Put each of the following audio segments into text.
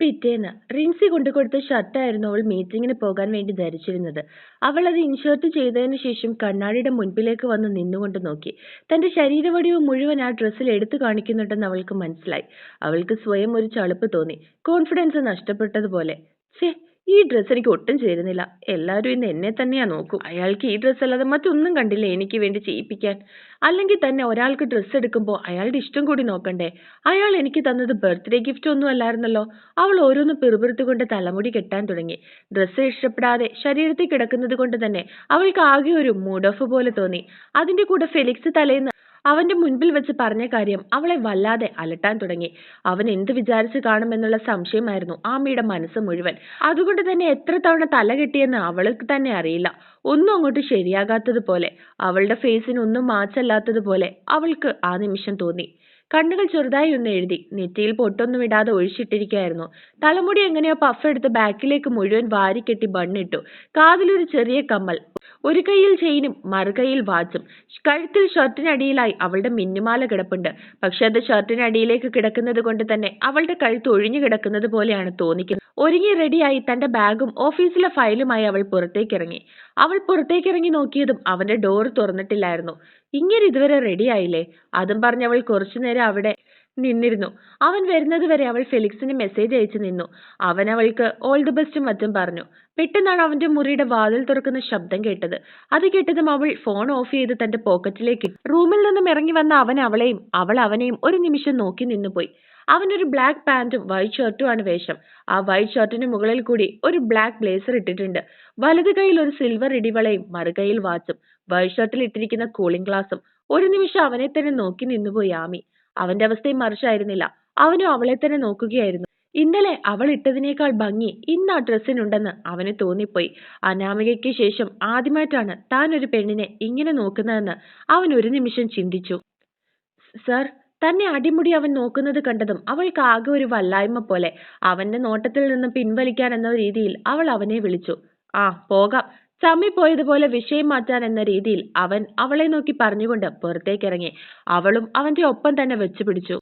പിറ്റേന്ന്. റിൻസി കൊണ്ടുകൊടുത്ത ഷർട്ടായിരുന്നു അവൾ മീറ്റിംഗിന് പോകാൻ വേണ്ടി ധരിച്ചിരുന്നത്. അവൾ അത് ഇൻഷേർട്ട് ചെയ്തതിന് ശേഷം കണ്ണാടിയുടെ മുൻപിലേക്ക് വന്ന് നിന്നുകൊണ്ട് നോക്കി. തന്റെ ശരീരവടിവ് മുഴുവൻ ആ ഡ്രസ്സിൽ എടുത്തു കാണിക്കുന്നുണ്ടെന്ന് അവൾക്ക് മനസ്സിലായി. അവൾക്ക് സ്വയം ഒരു ചളുപ്പ് തോന്നി. കോൺഫിഡൻസ് നഷ്ടപ്പെട്ടതുപോലെ. ഛേ ഈ ഡ്രസ്സ് എനിക്ക് ഒട്ടും ചേരുന്നില്ല. എല്ലാവരും ഇന്ന് എന്നെ തന്നെയാ നോക്കും. അയാൾക്ക് ഈ ഡ്രസ്സ് അല്ലാതെ മറ്റൊന്നും കണ്ടില്ല എനിക്ക് വേണ്ടി ചെയ്യിപ്പിക്കാൻ? അല്ലെങ്കിൽ തന്നെ ഒരാൾക്ക് ഡ്രസ്സ് എടുക്കുമ്പോൾ അയാളുടെ ഇഷ്ടം കൂടി നോക്കണ്ടേ? അയാൾ എനിക്ക് തന്നത് ബർത്ത്ഡേ ഗിഫ്റ്റ് ഒന്നും അല്ലായിരുന്നല്ലോ. അവൾ ഓരോന്ന് പിറുപിറുത്തുകൊണ്ട് തലമുടി കെട്ടാൻ തുടങ്ങി. ഡ്രസ്സ് ഇഷ്ടപ്പെടാതെ ശരീരത്തിൽ കിടക്കുന്നത് കൊണ്ട് തന്നെ അവൾക്ക് ആകെ ഒരു മൂഡ് ഓഫ് പോലെ തോന്നി. അതിന്റെ കൂടെ ഫെലിക്സ് തലേന്ന് അവന്റെ മുൻപിൽ വെച്ച് പറഞ്ഞ കാര്യം അവളെ വല്ലാതെ അലട്ടാൻ തുടങ്ങി. അവൻ എന്ത് വിചാരിച്ചു കാണുമെന്നുള്ള സംശയമായിരുന്നു ആമിയുടെ മനസ്സ് മുഴുവൻ. അതുകൊണ്ട് തന്നെ എത്ര തവണ തല കെട്ടിയെന്ന് അവൾക്ക് തന്നെ അറിയില്ല. ഒന്നും അങ്ങോട്ട് ശരിയാകാത്തതുപോലെ അവളുടെ ഫേസിനൊന്നും മാച്ചല്ലാത്തതുപോലെ അവൾക്ക് ആ നിമിഷം തോന്നി. കണ്ണുകൾ ചെറുതായി ഒന്ന് എഴുതി. നെറ്റിയിൽ പൊട്ടൊന്നും ഇടാതെ ഒഴിച്ചിട്ടിരിക്കുകയായിരുന്നു. തലമുടി എങ്ങനെയോ പഫ് എടുത്ത് ബാക്കിലേക്ക് മുഴുവൻ വാരിക്കെട്ടി ബണ്ണിട്ടു. കാതിലൊരു ചെറിയ കമ്മൽ. ഒരു കൈയിൽ ചെയിനും മറുകൈയിൽ വാച്ചും. കഴുത്തിൽ ഷർട്ടിനടിയിലായി അവളുടെ മിന്നുമാല കിടപ്പുണ്ട്. പക്ഷെ അത് ഷർട്ടിനടിയിലേക്ക് കിടക്കുന്നത് കൊണ്ട് തന്നെ അവളുടെ കഴുത്ത് ഒഴിഞ്ഞു കിടക്കുന്നത് പോലെയാണ് തോന്നിക്കുന്നത്. ഒരുങ്ങി റെഡിയായി തന്റെ ബാഗും ഓഫീസിലെ ഫയലുമായി അവൾ പുറത്തേക്കിറങ്ങി. അവൾ പുറത്തേക്കിറങ്ങി നോക്കിയതും അവന്റെ ഡോർ തുറന്നിട്ടില്ലായിരുന്നു. ഇങ്ങനെ ഇതുവരെ റെഡിയായില്ലേ അതും പറഞ്ഞ് അവൾ കുറച്ചുനേരം അവിടെ നിന്നിരുന്നു. അവൻ വരുന്നത് വരെ അവൾ ഫെലിക്സിന് മെസ്സേജ് അയച്ചു നിന്നു. അവൻ അവൾക്ക് ഓൾ ദി ബെസ്റ്റും മറ്റും പറഞ്ഞു. പെട്ടെന്നാണ് അവന്റെ മുറിയുടെ വാതിൽ തുറക്കുന്ന ശബ്ദം കേട്ടത്. അത് കേട്ടതും അവൾ ഫോൺ ഓഫ് ചെയ്ത് തന്റെ പോക്കറ്റിലേക്ക് റൂമിൽ നിന്നും ഇറങ്ങി വന്ന അവൻ അവളെയും അവൾ അവനെയും ഒരു നിമിഷം നോക്കി നിന്നുപോയി. അവനൊരു ബ്ലാക്ക് പാന്റും വൈറ്റ് ഷർട്ടും ആണ് വേഷം. ആ വൈറ്റ് ഷർട്ടിന് മുകളിൽ കൂടി ഒരു ബ്ലാക്ക് ബ്ലേസർ ഇട്ടിട്ടുണ്ട്. വലത് കൈയിൽ ഒരു സിൽവർ ഇടിവളയും മറുകൈയിൽ വാച്ചും വൈറ്റ് ഷർട്ടിൽ ഇട്ടിരിക്കുന്ന കൂളിംഗ് ഗ്ലാസും ഒരു നിമിഷം അവനെ തന്നെ നോക്കി നിന്നുപോയി ആമി. അവന്റെ അവസ്ഥയും മറിച്ചായിരുന്നില്ല. അവനും അവളെ തന്നെ നോക്കുകയായിരുന്നു. ഇന്നലെ അവൾ ഇട്ടതിനേക്കാൾ ഭംഗി ഇന്ന് ആ ഡ്രസ്സിനുണ്ടെന്ന് അവന് തോന്നിപ്പോയി. അനാമികയ്ക്ക് ശേഷം ആദ്യമായിട്ടാണ് താൻ ഒരു പെണ്ണിനെ ഇങ്ങനെ നോക്കുന്നതെന്ന് അവൻ ഒരു നിമിഷം ചിന്തിച്ചു. സർ തന്നെ അടിമുടി അവൻ നോക്കുന്നത് കണ്ടതും അവൾക്ക് ആകെ ഒരു വല്ലായ്മ പോലെ. അവന്റെ നോട്ടത്തിൽ നിന്ന് പിൻവലിക്കാൻ എന്ന രീതിയിൽ അവൾ അവനെ വിളിച്ചു. ആ പോകാം. പോയതുപോലെ വിഷയം മാറ്റാൻ എന്ന രീതിയിൽ അവൻ അവളെ നോക്കി പറഞ്ഞുകൊണ്ട് പുറത്തേക്കിറങ്ങി. അവളും അവന്റെ ഒപ്പം തന്നെ വെച്ചു പിടിച്ചു.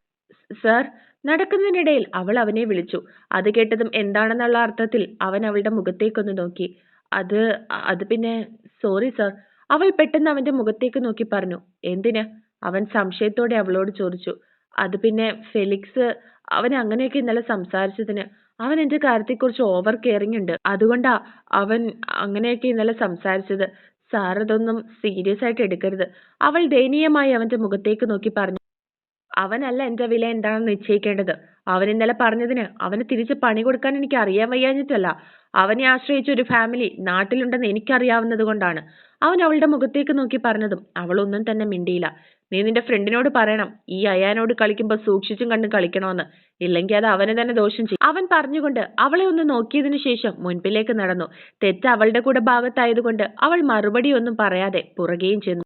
സർ നടക്കുന്നതിനിടയിൽ അവൾ അവനെ വിളിച്ചു. അത് കേട്ടതും എന്താണെന്നുള്ള അർത്ഥത്തിൽ അവൻ അവളുടെ മുഖത്തേക്കൊന്ന് നോക്കി. അത് അത് പിന്നെ സോറി സർ. അവൾ പെട്ടെന്ന് അവന്റെ മുഖത്തേക്ക് നോക്കി പറഞ്ഞു. എന്തിന്? അവൻ സംശയത്തോടെ അവളോട് ചോദിച്ചു. അത് പിന്നെ ഫെലിക്സ് അവൻ അങ്ങനെയൊക്കെ ഇന്നലെ സംസാരിച്ചതിന്. അവൻ എന്റെ കാര്യത്തെക്കുറിച്ച് ഓവർ കെയറിങ് ഉണ്ട്. അതുകൊണ്ടാ അവൻ അങ്ങനെയൊക്കെ ഇന്നലെ സംസാരിച്ചത്. സാർ അതൊന്നും സീരിയസ് ആയിട്ട് എടുക്കരുത്. അവൾ ദയനീയമായി അവന്റെ മുഖത്തേക്ക് നോക്കി പറഞ്ഞു. അവനല്ല എന്റെ വില എന്താണെന്ന് നിശ്ചയിക്കേണ്ടത്. അവൻ ഇന്നലെ പറഞ്ഞതിന് അവന് തിരിച്ച് പണി കൊടുക്കാൻ എനിക്ക് അറിയാൻ വയ്യാഞ്ഞിട്ടല്ല. അവനെ ആശ്രയിച്ച ഒരു ഫാമിലി നാട്ടിലുണ്ടെന്ന് എനിക്കറിയാവുന്നത് കൊണ്ടാണ്. അവൻ അവളുടെ മുഖത്തേക്ക് നോക്കി പറഞ്ഞതും അവളൊന്നും തന്നെ മിണ്ടിയില്ല. നീ നിന്റെ ഫ്രണ്ടിനോട് പറയണം. ഈ അയാനോട് കളിക്കുമ്പോൾ സൂക്ഷിച്ചും കണ്ടും കളിക്കണമെന്ന് ഇല്ലെങ്കിൽ അത് അവന് തന്നെ ദോഷം ചെയ്യും. അവൻ പറഞ്ഞുകൊണ്ട് അവളെ ഒന്ന് നോക്കിയതിനു ശേഷം മുൻപിലേക്ക് നടന്നു. തെറ്റ് അവളുടെ കൂടെ ഭാഗത്തായതുകൊണ്ട് അവൾ മറുപടി ഒന്നും പറയാതെ പുറകെയും ചെന്നു.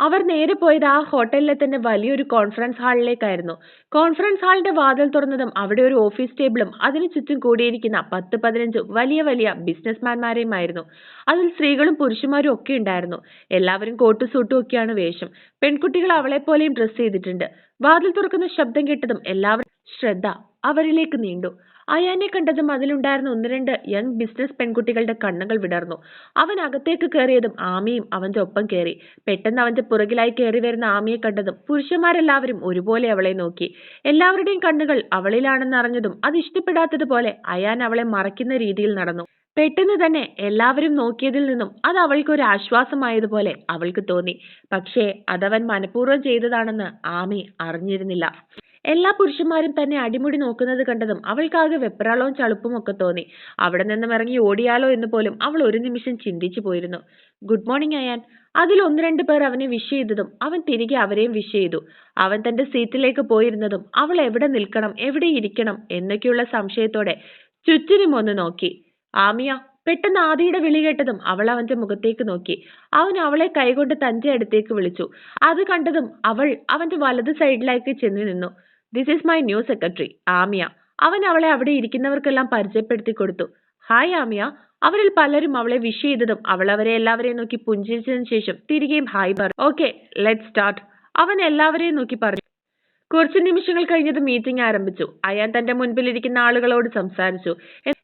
അവർ നേരെ പോയത് ആ ഹോട്ടലിലെ തന്നെ വലിയൊരു കോൺഫറൻസ് ഹാളിലേക്കായിരുന്നു കോൺഫറൻസ് ഹാളിന്റെ വാതിൽ തുറന്നതും അവിടെ ഒരു ഓഫീസ് ടേബിളും അതിനു ചുറ്റും കൂടിയിരിക്കുന്ന പത്ത് പതിനഞ്ച് വലിയ വലിയ ബിസിനസ്മാൻമാരെയുമായിരുന്നു അതിൽ സ്ത്രീകളും പുരുഷന്മാരും ഒക്കെ ഉണ്ടായിരുന്നു. എല്ലാവരും കോട്ടു സൂട്ടും ഒക്കെയാണ് വേഷം. പെൺകുട്ടികൾ അവളെ പോലെയും ഡ്രസ് ചെയ്തിട്ടുണ്ട്. വാതിൽ തുറക്കുന്ന ശബ്ദം കേട്ടതും എല്ലാവരും ശ്രദ്ധ അവരിലേക്ക് നീണ്ടു. അയാനെ കണ്ടതും അതിലുണ്ടായിരുന്ന ഒന്ന് രണ്ട് യങ് ബിസിനസ് പെൺകുട്ടികളുടെ കണ്ണുകൾ വിടർന്നു. അവൻ അകത്തേക്ക് കയറിയതും ആമിയും അവന്റെ ഒപ്പം കയറി പെട്ടെന്ന് അവന്റെ പുറകിലായി കയറി വരുന്ന ആമിയെ കണ്ടതും പുരുഷന്മാരെല്ലാവരും ഒരുപോലെ അവളെ നോക്കി. എല്ലാവരുടെയും കണ്ണുകൾ അവളിലാണെന്ന് അറിഞ്ഞതും അത് ഇഷ്ടപ്പെടാത്തതുപോലെ അയാൻ അവളെ മറയ്ക്കുന്ന രീതിയിൽ നടന്നു. പെട്ടെന്ന് തന്നെ എല്ലാവരും നോക്കിയതിൽ നിന്നും അത് അവൾക്ക് ഒരു ആശ്വാസമായതുപോലെ അവൾക്ക് തോന്നി. പക്ഷേ അതവൻ മനഃപൂർവം ചെയ്തതാണെന്ന് ആമി അറിഞ്ഞിരുന്നില്ല. എല്ലാ പുരുഷന്മാരും തന്നെ അടിമുടി നോക്കുന്നത് കണ്ടതും അവൾക്കാകെ വെപ്രാളവും ചളുപ്പും ഒക്കെ തോന്നി. അവിടെ നിന്നും ഇറങ്ങി ഓടിയാലോ എന്ന് പോലും അവൾ ഒരു നിമിഷം ചിന്തിച്ചു പോയിരുന്നു. Good morning Ayaan. അതിൽ ഒന്ന് രണ്ട് പേർ അവനെ വിഷ് ചെയ്തതും അവൻ തിരികെ അവരെയും വിഷ് ചെയ്തു. അവൻ തന്റെ സീറ്റിലേക്ക് പോയിരുന്നതും അവൾ എവിടെ നിൽക്കണം? എവിടെ ഇരിക്കണം? എന്നൊക്കെയുള്ള സംശയത്തോടെ ചുറ്റിനും ഒന്ന് നോക്കി. ആമിയ. പെട്ടെന്ന് ആദിയുടെ വിളി കേട്ടതും അവൾ അവന്റെ മുഖത്തേക്ക് നോക്കി. അവൻ അവളെ കൈകൊണ്ട് തന്റെ അടുത്തേക്ക് വിളിച്ചു. അത് കണ്ടതും അവൾ അവന്റെ വലത് സൈഡിലേക്ക് ചെന്ന് നിന്നു. This is my new secretary Amiya. അവൻ അവളെ അവിടെ ഇരിക്കുന്നവർക്കെല്ലാം പരിചയപ്പെടുത്തി കൊടുത്തു. ഹായ് ആമിയ. അവരിൽ പലരും അവളെ വിഷ് ചെയ്തതും അവൾ അവരെ എല്ലാവരെയും നോക്കി പുഞ്ചിരിച്ചതിന് ശേഷം തിരികെയും ഹായ് പറഞ്ഞു. ഓക്കെ ലെറ്റ് സ്റ്റാർട്ട് അവൻ എല്ലാവരെയും നോക്കി പറഞ്ഞു. കുറച്ച് നിമിഷങ്ങൾ കഴിഞ്ഞത് മീറ്റിംഗ് ആരംഭിച്ചു. അയാൻ തന്റെ മുൻപിലിരിക്കുന്ന ആളുകളോട് സംസാരിച്ചു.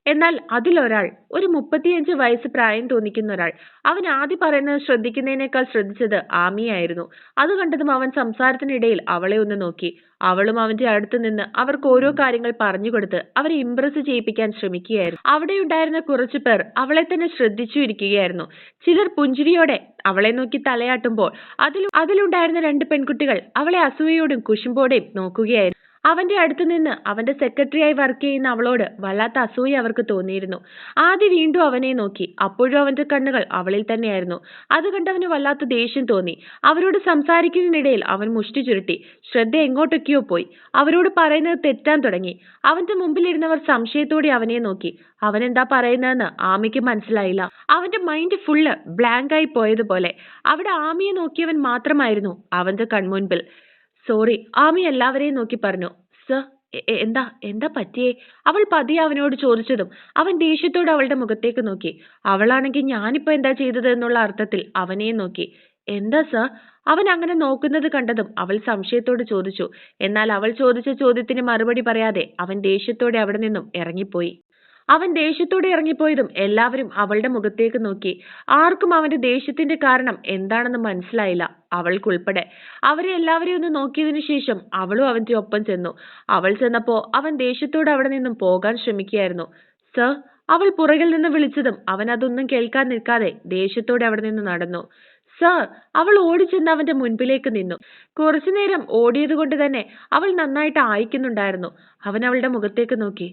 എന്നാൽ അതിലൊരാൾ ഒരു മുപ്പത്തിയഞ്ച് വയസ്സ് പ്രായം തോന്നിക്കുന്ന ഒരാൾ അവൻ ആദ്യം പറയുന്നത് ശ്രദ്ധിക്കുന്നതിനേക്കാൾ ശ്രദ്ധിച്ചത് ആമിയായിരുന്നു അത് കണ്ടതും അവൻ സംസാരത്തിനിടയിൽ അവളെ ഒന്ന് നോക്കി. അവളും അവന്റെ അടുത്ത് നിന്ന് അവർക്ക് ഓരോ കാര്യങ്ങൾ പറഞ്ഞു കൊടുത്ത് അവരെ ഇംപ്രസ് ചെയ്യിപ്പിക്കാൻ ശ്രമിക്കുകയായിരുന്നു. അവിടെ ഉണ്ടായിരുന്ന കുറച്ചു പേർ അവളെ തന്നെ ശ്രദ്ധിച്ചു ഇരിക്കുകയായിരുന്നു. ചിലർ പുഞ്ചിരിയോടെ അവളെ നോക്കി തലയാട്ടുമ്പോൾ അതിലും അതിലുണ്ടായിരുന്ന രണ്ട് പെൺകുട്ടികൾ അവളെ അസൂയയോടും കുശുമ്പോടെയും നോക്കുകയായിരുന്നു. അവന്റെ അടുത്ത് നിന്ന് അവന്റെ സെക്രട്ടറിയായി വർക്ക് ചെയ്യുന്ന അവളോട് വല്ലാത്ത അസൂയ അവർക്ക് തോന്നിയിരുന്നു. ആദ്യ വീണ്ടും അവനെ നോക്കി. അപ്പോഴും അവന്റെ കണ്ണുകൾ അവളിൽ തന്നെയായിരുന്നു. അത് കണ്ടവന് വല്ലാത്ത ദേഷ്യം തോന്നി. അവരോട് സംസാരിക്കുന്നതിനിടയിൽ അവൻ മുഷ്ടി ചുരുട്ടി. ശ്രദ്ധ എങ്ങോട്ടൊക്കെയോ പോയി. അവരോട് പറയുന്നത് തെറ്റാൻ തുടങ്ങി. അവന്റെ മുമ്പിലിരുന്നവർ സംശയത്തോടെ അവനെ നോക്കി. അവൻ എന്താ പറയുന്നതെന്ന് ആമയ്ക്ക് മനസ്സിലായില്ല. അവന്റെ മൈൻഡ് ഫുള്ള് ബ്ലാങ്ക് ആയി പോയതുപോലെ. അവിടെ ആമിയെ നോക്കിയവൻ മാത്രമായിരുന്നു അവന്റെ കൺമുൻപിൽ. സോറി ആമി എല്ലാവരെയും നോക്കി പറഞ്ഞു. സർ എന്താ എന്താ പറ്റിയേ? അവൾ പതിയെ അവനോട് ചോദിച്ചതും അവൻ ദേഷ്യത്തോടെ അവളുടെ മുഖത്തേക്ക് നോക്കി. അവളാണെങ്കിൽ ഞാനിപ്പോ എന്താ ചെയ്തത് എന്നുള്ള അർത്ഥത്തിൽ അവനെ നോക്കി. എന്താ സർ? അവൻ അങ്ങനെ നോക്കുന്നത് കണ്ടതും അവൾ സംശയത്തോട് ചോദിച്ചു. എന്നാൽ അവൾ ചോദിച്ച ചോദ്യത്തിന് മറുപടി പറയാതെ അവൻ ദേഷ്യത്തോടെ അവിടെ നിന്നും ഇറങ്ങിപ്പോയി. അവൻ ദേഷ്യത്തോടെ ഇറങ്ങിപ്പോയതും എല്ലാവരും അവളുടെ മുഖത്തേക്ക് നോക്കി. ആർക്കും അവന്റെ ദേഷ്യത്തിന്റെ കാരണം എന്താണെന്ന് മനസ്സിലായില്ല. അവൾക്കുൾപ്പെടെ. അവരെ എല്ലാവരെയും ഒന്ന് നോക്കിയതിനു ശേഷം അവളും അവന്റെ ഒപ്പം ചെന്നു. അവൾ ചെന്നപ്പോ അവൻ ദേഷ്യത്തോടെ അവിടെ നിന്നും പോകാൻ ശ്രമിക്കുകയായിരുന്നു. സർ അവൾ പുറകിൽ നിന്ന് വിളിച്ചതും അവൻ അതൊന്നും കേൾക്കാൻ നിൽക്കാതെ ദേഷ്യത്തോടെ അവിടെ നിന്ന് നടന്നു. സർ അവൾ ഓടിച്ചെന്ന് അവന്റെ മുൻപിലേക്ക് നിന്നു. കുറച്ചുനേരം ഓടിയത് കൊണ്ട് തന്നെ അവൾ നന്നായിട്ട് ആയിക്കുന്നുണ്ടായിരുന്നു. അവൻ അവളുടെ മുഖത്തേക്ക് നോക്കി.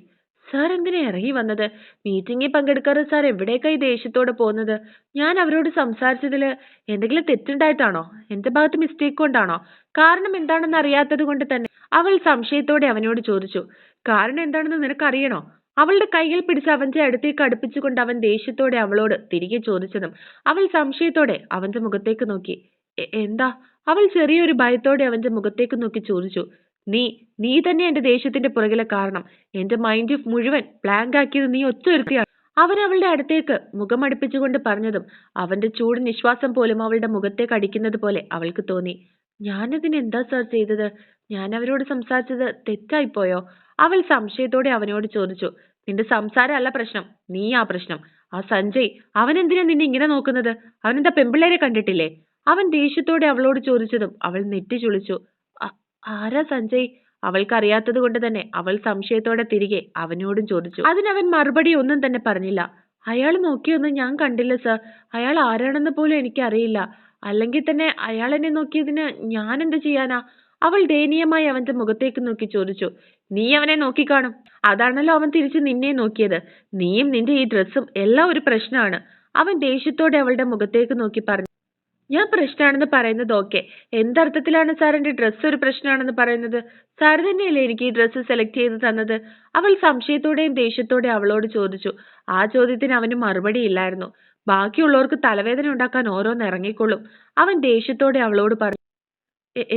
സാർ എന്തിനാ ഇറങ്ങി വന്നത്? മീറ്റിംഗിൽ പങ്കെടുക്കാതെ സാർ എവിടേക്കായി ദേഷ്യത്തോടെ പോകുന്നത്? ഞാൻ അവരോട് സംസാരിച്ചതിൽ എന്തെങ്കിലും തെറ്റുണ്ടായിട്ടാണോ? എന്റെ ഭാഗത്ത് മിസ്റ്റേക്ക് കൊണ്ടാണോ? കാരണം എന്താണെന്ന് അറിയാത്തത് കൊണ്ട് തന്നെ അവൾ സംശയത്തോടെ അവനോട് ചോദിച്ചു. കാരണം എന്താണെന്ന് നിനക്കറിയണോ? അവളുടെ കൈയിൽ പിടിച്ച് അവന്റെ അടുത്തേക്ക് അടുപ്പിച്ചുകൊണ്ട് അവൻ ദേഷ്യത്തോടെ അവളോട് തിരികെ ചോദിച്ചതും അവൾ സംശയത്തോടെ അവന്റെ മുഖത്തേക്ക് നോക്കി. "എ- എന്താ? അവൾ ചെറിയൊരു ഭയത്തോടെ അവന്റെ മുഖത്തേക്ക് നോക്കി ചോദിച്ചു. നീ നീ തന്നെ എന്റെ ദേഷ്യത്തിന്റെ പുറകിലെ കാരണം. എന്റെ മൈൻഡ് മുഴുവൻ ബ്ലാങ്ക് ആക്കിയത് നീ ഒറ്റ ഒരുത്തിയാണ് അവൻ അവളുടെ അടുത്തേക്ക് മുഖമടുപ്പിച്ചുകൊണ്ട് പറഞ്ഞതും അവന്റെ ചൂട് നിശ്വാസം പോലും അവളുടെ മുഖത്തേക്ക് അടിക്കുന്നത് പോലെ അവൾക്ക് തോന്നി. ഞാനതിന് എന്താ സാർ ചെയ്തത്? ഞാൻ അവരോട് സംസാരിച്ചത് തെറ്റായിപ്പോയോ? അവൾ സംശയത്തോടെ അവനോട് ചോദിച്ചു. നിന്റെ സംസാരമല്ല പ്രശ്നം നീ ആ പ്രശ്നം. ആ സഞ്ജയ് അവൻ എന്തിനാ നിന്നെ ഇങ്ങനെ നോക്കുന്നത്? അവൻ എന്താ പെമ്പിള്ളേരെ കണ്ടിട്ടില്ലേ? അവൻ ദേഷ്യത്തോടെ അവളോട് ചോദിച്ചതും അവൾ നെറ്റി ചുളിച്ചു "ആ- ആരാ സഞ്ജയ്? അവൾക്കറിയാത്തത് കൊണ്ട് തന്നെ അവൾ സംശയത്തോടെ തിരികെ അവനോടും ചോദിച്ചു. അതിനവൻ മറുപടി ഒന്നും തന്നെ പറഞ്ഞില്ല. അയാൾ നോക്കിയൊന്നും ഞാൻ കണ്ടില്ല സർ. അയാൾ ആരാണെന്ന് പോലും എനിക്കറിയില്ല. അല്ലെങ്കിൽ തന്നെ അയാൾ എന്നെ നോക്കിയതിന് ഞാൻ എന്ത് ചെയ്യാനാ? അവൾ ദയനീയമായി അവന്റെ മുഖത്തേക്ക് നോക്കി ചോദിച്ചു. നീ അവനെ നോക്കിക്കാണും. അതാണല്ലോ അവൻ തിരിച്ച് നിന്നെ നോക്കിയത്. നീയും നിന്റെ ഈ ഡ്രസ്സും എല്ലാം ഒരു പ്രശ്നമാണ്. അവൻ ദേഷ്യത്തോടെ അവളുടെ മുഖത്തേക്ക് നോക്കി പറഞ്ഞു. ഞാൻ പ്രശ്നമാണെന്ന് പറയുന്നത് ഓക്കെ എന്തർത്ഥത്തിലാണ് സാറിന്റെ ഡ്രസ് ഡ്രസ്സ് ഒരു പ്രശ്നമാണെന്ന് പറയുന്നത്? സാർ തന്നെയല്ലേ എനിക്ക് ഈ ഡ്രസ്സ് സെലക്ട് ചെയ്ത് തന്നത്? അവൾ സംശയത്തോടെയും ദേഷ്യത്തോടെയും അവളോട് ചോദിച്ചു. ആ ചോദ്യത്തിന് അവന് മറുപടി ഇല്ലായിരുന്നു. ബാക്കിയുള്ളവർക്ക് തലവേദന ഉണ്ടാക്കാൻ ഓരോന്ന് ഇറങ്ങിക്കൊള്ളും. അവൻ ദേഷ്യത്തോടെ അവളോട് പറഞ്ഞു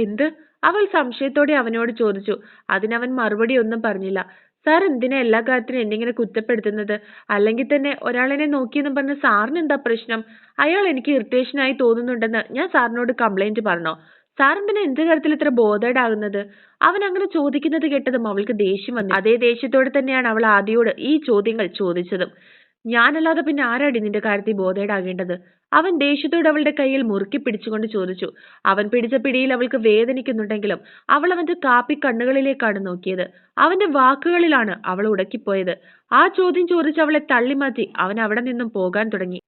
എന്ത്? അവൾ സംശയത്തോടെ അവനോട് ചോദിച്ചു. അതിനവൻ മറുപടി ഒന്നും പറഞ്ഞില്ല. സാർ എന്തിനാ എല്ലാ കാര്യത്തിനും എന്നെ ഇങ്ങനെ കുറ്റപ്പെടുത്തുന്നത്? അല്ലെങ്കിൽ തന്നെ ഒരാളെന്നെ നോക്കിയെന്ന് പറഞ്ഞ സാറിന് എന്താ പ്രശ്നം? അയാൾ എനിക്ക് ഇറിറ്റേഷൻ ആയി തോന്നുന്നുണ്ടെന്ന് ഞാൻ സാറിനോട് കംപ്ലൈന്റ് പറഞ്ഞോ? സാർ എന്തിനാ എന്ത് കാര്യത്തിൽ ഇത്ര ബോധേഡ് ആകുന്നത് അവൻ അങ്ങനെ ചോദിക്കുന്നത് കേട്ടതും അവൾക്ക് ദേഷ്യം വന്നു. അതേ ദേഷ്യത്തോടെ തന്നെയാണ് അവൾ ആദിയോട് ഈ ചോദ്യങ്ങൾ ചോദിച്ചതും. ഞാനല്ലാതെ പിന്നെ ആരാടി നിന്റെ കാര്യത്തിൽ ബോധേഡാകേണ്ടത് അവൻ ദേഷ്യത്തോട് അവളുടെ കയ്യിൽ മുറുക്കി പിടിച്ചുകൊണ്ട് ചോദിച്ചു. അവൻ പിടിച്ച പിടിയിൽ അവൾക്ക് വേദനിക്കുന്നുണ്ടെങ്കിലും അവൾ അവന്റെ കാപ്പി കണ്ണുകളിലേക്കാണ് നോക്കിയത്. അവന്റെ വാക്കുകളിലാണ് അവൾ ഉടക്കിപ്പോയത്. ആ ചോദ്യം ചോദിച്ച് അവളെ തള്ളിമാറ്റി അവൻ അവിടെ നിന്നും പോകാൻ തുടങ്ങി.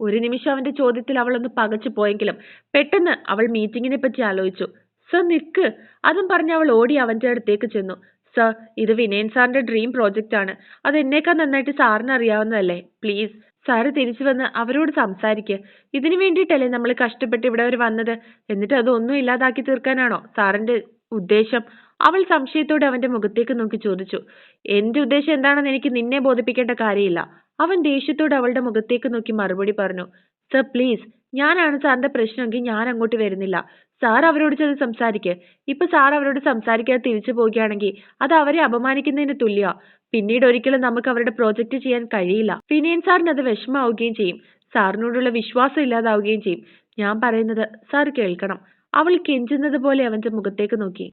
ഒരു നിമിഷം അവന്റെ ചോദ്യത്തിൽ അവൾ ഒന്ന് പകച്ചു പോയെങ്കിലും പെട്ടെന്ന് അവൾ മീറ്റിങ്ങിനെ പറ്റി ആലോചിച്ചു. സർ നിക്ക് അതും പറഞ്ഞ് അവൾ ഓടി അവന്റെ അടുത്തേക്ക് ചെന്നു. സർ ഇത് വിനയൻ സാറിന്റെ ഡ്രീം പ്രോജക്റ്റ് ആണ്. അത് എന്നേക്കാൾ നന്നായിട്ട് സാറിന് അറിയാവുന്നതല്ലേ? പ്ലീസ് സാറ് തിരിച്ചു വന്ന് അവരോട് സംസാരിക്കുക ഇതിനു വേണ്ടിയിട്ടല്ലേ നമ്മൾ കഷ്ടപ്പെട്ട് ഇവിടെ അവർ വന്നത്? എന്നിട്ട് അതൊന്നും ഇല്ലാതാക്കി തീർക്കാനാണോ സാറിന്റെ ഉദ്ദേശം? അവൾ സംശയത്തോടെ അവന്റെ മുഖത്തേക്ക് നോക്കി ചോദിച്ചു. എന്റെ ഉദ്ദേശം എന്താണെന്ന് എനിക്ക് നിന്നെ ബോധിപ്പിക്കേണ്ട കാര്യമില്ല. അവൻ ദേഷ്യത്തോടെ അവളുടെ മുഖത്തേക്ക് നോക്കി മറുപടി പറഞ്ഞു. സർ പ്ലീസ് ഞാനാണ് സാറിന്റെ പ്രശ്നമെങ്കിൽ ഞാൻ അങ്ങോട്ട് വരുന്നില്ല. സാർ അവരോട് ചെന്ന് സംസാരിക്ക്. ഇപ്പൊ സാർ അവരോട് സംസാരിക്കാതെ തിരിച്ചു പോവുകയാണെങ്കിൽ അത് അവരെ അപമാനിക്കുന്നതിന് തുല്യ പിന്നീട് ഒരിക്കലും നമുക്ക് അവരുടെ പ്രോജക്റ്റ് ചെയ്യാൻ കഴിയില്ല. ഫിനിയൻ സാറിന് അത് വിഷമാവുകയും ചെയ്യും. സാറിനോടുള്ള വിശ്വാസം ഇല്ലാതാവുകയും ചെയ്യും. ഞാൻ പറയുന്നത് സാർ കേൾക്കണം. അവൾ കെഞ്ചുന്നത് പോലെ അവന്റെ മുഖത്തേക്ക് നോക്കി.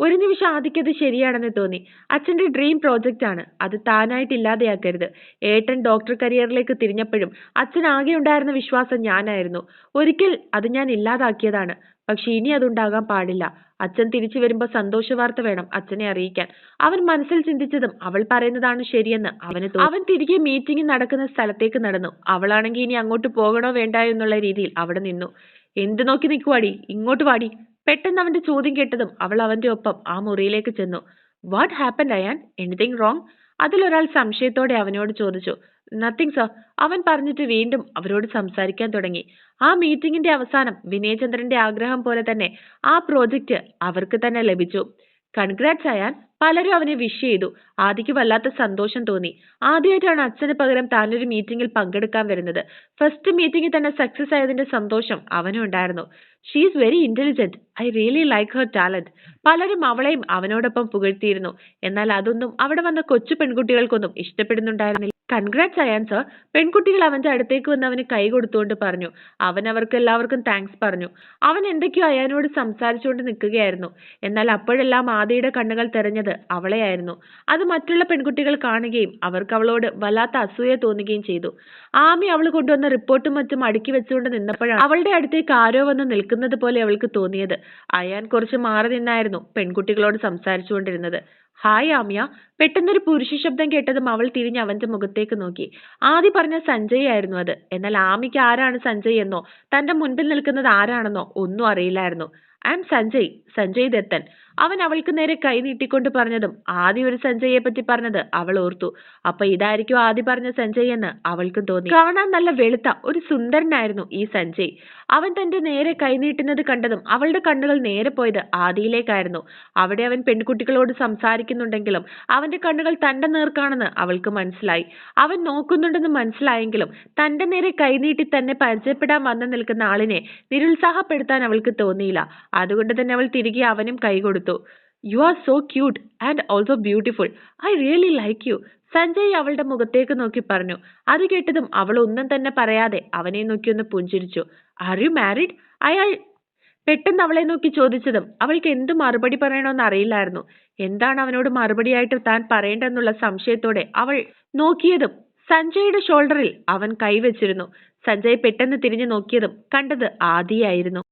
ഒരു നിമിഷം ആദിക്കത് ശരിയാണെന്ന് തോന്നി. അച്ഛന്റെ ഡ്രീം പ്രോജക്റ്റ് ആണ്. അത് താനായിട്ട് ഇല്ലാതെയാക്കരുത്. ഏട്ടൻ ഡോക്ടർ കരിയറിലേക്ക് തിരിഞ്ഞപ്പോഴും അച്ഛൻ ആകെ ഉണ്ടായിരുന്ന വിശ്വാസം ഞാനായിരുന്നു. ഒരിക്കൽ അത് ഞാൻ ഇല്ലാതാക്കിയതാണ്. പക്ഷെ ഇനി അതുണ്ടാകാൻ പാടില്ല. അച്ഛൻ തിരിച്ചു വരുമ്പോൾ സന്തോഷ വാർത്ത വേണം അച്ഛനെ അറിയിക്കാൻ. അവൻ മനസ്സിൽ ചിന്തിച്ചതും അവൾ പറയുന്നതാണ് ശരിയെന്ന് അവന് അവൻ തിരികെ മീറ്റിംഗ് നടക്കുന്ന സ്ഥലത്തേക്ക് നടന്നു. അവളാണെങ്കിൽ ഇനി അങ്ങോട്ട് പോകണോ വേണ്ടായോ എന്നുള്ള രീതിയിൽ അവിടെ നിന്നു. എന്ത് നോക്കി നിൽക്കുവാടി ഇങ്ങോട്ട് വാടി. പെട്ടെന്ന് അവന്റെ ചോദ്യം കേട്ടതും അവൾ അവന്റെ ഒപ്പം ആ മുറിയിലേക്ക് ചെന്നു. What happen Ayaan? Anything wrong അതിലൊരാൾ സംശയത്തോടെ അവനോട് ചോദിച്ചു നത്തിങ് സർ അവൻ പറഞ്ഞിട്ട് വീണ്ടും അവരോട് സംസാരിക്കാൻ തുടങ്ങി. ആ മീറ്റിംഗിന്റെ അവസാനം വിനയചന്ദ്രന്റെ ആഗ്രഹം പോലെ തന്നെ ആ പ്രോജക്റ്റ് അവർക്ക് തന്നെ ലഭിച്ചു. കൺഗ്രാറ്റ്സ് അയാൻ. പലരും അവനെ വിഷ് ചെയ്തു. ആദിക്ക് വല്ലാത്ത സന്തോഷം തോന്നി. ആദ്യമായിട്ടാണ് അച്ഛന് പകരം താനൊരു മീറ്റിംഗിൽ പങ്കെടുക്കാൻ വരുന്നത്. ഫസ്റ്റ് മീറ്റിംഗിൽ തന്നെ സക്സസ് ആയതിന്റെ സന്തോഷം അവനും ഉണ്ടായിരുന്നു. She is very intelligent I really like her talent പലരും അവളെയും അവനോടൊപ്പം പുകഴ്ത്തിയിരുന്നു. എന്നാൽ അതൊന്നും അവിടെ വന്ന കൊച്ചു പെൺകുട്ടികൾക്കൊന്നും ഇഷ്ടപ്പെടുന്നുണ്ടായിരുന്നില്ല. കൺഗ്രാറ്റ്സ് അയാൻ സർ പെൺകുട്ടികൾ അവന്റെ അടുത്തേക്ക് വന്ന് അവന് കൈ കൊടുത്തുകൊണ്ട് പറഞ്ഞു. അവൻ അവർക്ക് എല്ലാവർക്കും താങ്ക്സ് പറഞ്ഞു. അവൻ എന്തൊക്കെയോ അയാനോട് സംസാരിച്ചുകൊണ്ട് നിൽക്കുകയായിരുന്നു. എന്നാൽ അപ്പോഴെല്ലാം ആദിയുടെ കണ്ണുകൾ തെരഞ്ഞത് അവളെയായിരുന്നു. അത് മറ്റുള്ള പെൺകുട്ടികൾ കാണുകയും അവർക്ക് അവളോട് വല്ലാത്ത അസൂയ തോന്നുകയും ചെയ്തു. ആമി അവൾ കൊണ്ടുവന്ന റിപ്പോർട്ടും മറ്റും അടുക്കി വെച്ചുകൊണ്ട് നിന്നപ്പോഴാണ് അവളുടെ അടുത്തേക്ക് ആരോ വന്ന് നിൽക്കുന്നത് പോലെ അവൾക്ക് തോന്നിയത്. അയാൻ കുറച്ച് മാറി നിന്നായിരുന്നു പെൺകുട്ടികളോട് സംസാരിച്ചുകൊണ്ടിരുന്നത്. ഹായ് ആമിയ. പെട്ടെന്നൊരു പുരുഷ ശബ്ദം കേട്ടതും അവൾ തിരിഞ്ഞ് അവന്റെ മുഖത്തേക്ക് നോക്കി. ആദ്യ പറഞ്ഞ സഞ്ജയ് ആയിരുന്നു അത്. എന്നാൽ ആമിക്ക് ആരാണ് സഞ്ജയ് എന്നോ തന്റെ മുൻപിൽ നിൽക്കുന്നത് ആരാണെന്നോ ഒന്നും അറിയില്ലായിരുന്നു. I am Sanjay. Sanjay Dathan. അവൻ അവൾക്ക് നേരെ കൈ നീട്ടിക്കൊണ്ട് പറഞ്ഞതും ആദി ഒരു സഞ്ജയെ പറ്റി പറഞ്ഞത് അവൾ ഓർത്തു. അപ്പൊ ഇതായിരിക്കും ആദി പറഞ്ഞ സഞ്ജയ് എന്ന് അവൾക്കും തോന്നി. കാണാൻ നല്ല വെളുത്ത ഒരു സുന്ദരനായിരുന്നു ഈ സഞ്ജയ്. അവൻ തന്റെ നേരെ കൈനീട്ടുന്നത് കണ്ടതും അവളുടെ കണ്ണുകൾ നേരെ പോയത് ആദിയിലേക്കായിരുന്നു. അവിടെ അവൻ പെൺകുട്ടികളോട് സംസാരിക്കുന്നുണ്ടെങ്കിലും അവന്റെ കണ്ണുകൾ തന്റെ നേർക്കാണെന്ന് അവൾക്ക് മനസ്സിലായി. അവൻ നോക്കുന്നുണ്ടെന്ന് മനസ്സിലായെങ്കിലും തന്റെ നേരെ കൈനീട്ടി തന്നെ പരിചയപ്പെടാൻ വന്നു നിൽക്കുന്ന ആളിനെ നിരുത്സാഹപ്പെടുത്താൻ അവൾക്ക് തോന്നിയില്ല. അതുകൊണ്ട് തന്നെ അവൾ തിരികെ അവനും കൈ കൊടുത്തു. You are so cute and also beautiful I really like you Sanjay അവളുടെ മുഖത്തേക്ക് നോക്കി പറഞ്ഞു. അത് കേട്ടതും അവൾ ഒന്നും തന്നെ പറയാതെ അവനെ നോക്കി ഒന്ന് പുഞ്ചിരിച്ചു. ആർ യു മാരിഡ് അയാൾ പെട്ടെന്ന് അവളെ നോക്കി ചോദിച്ചതും അവൾക്ക് എന്ത് മറുപടി പറയണമെന്ന് അറിയില്ലായിരുന്നു. എന്താണ് അവനോട് മറുപടിയായിട്ട് താൻ പറയേണ്ടെന്നുള്ള സംശയത്തോടെ? അവൾ നോക്കിയതും സഞ്ജയുടെ ഷോൾഡറിൽ അവൻ കൈവച്ചിരുന്നു. സഞ്ജയ് പെട്ടെന്ന് തിരിഞ്ഞു നോക്കിയതും കണ്ടത് ആദിയായിരുന്നു.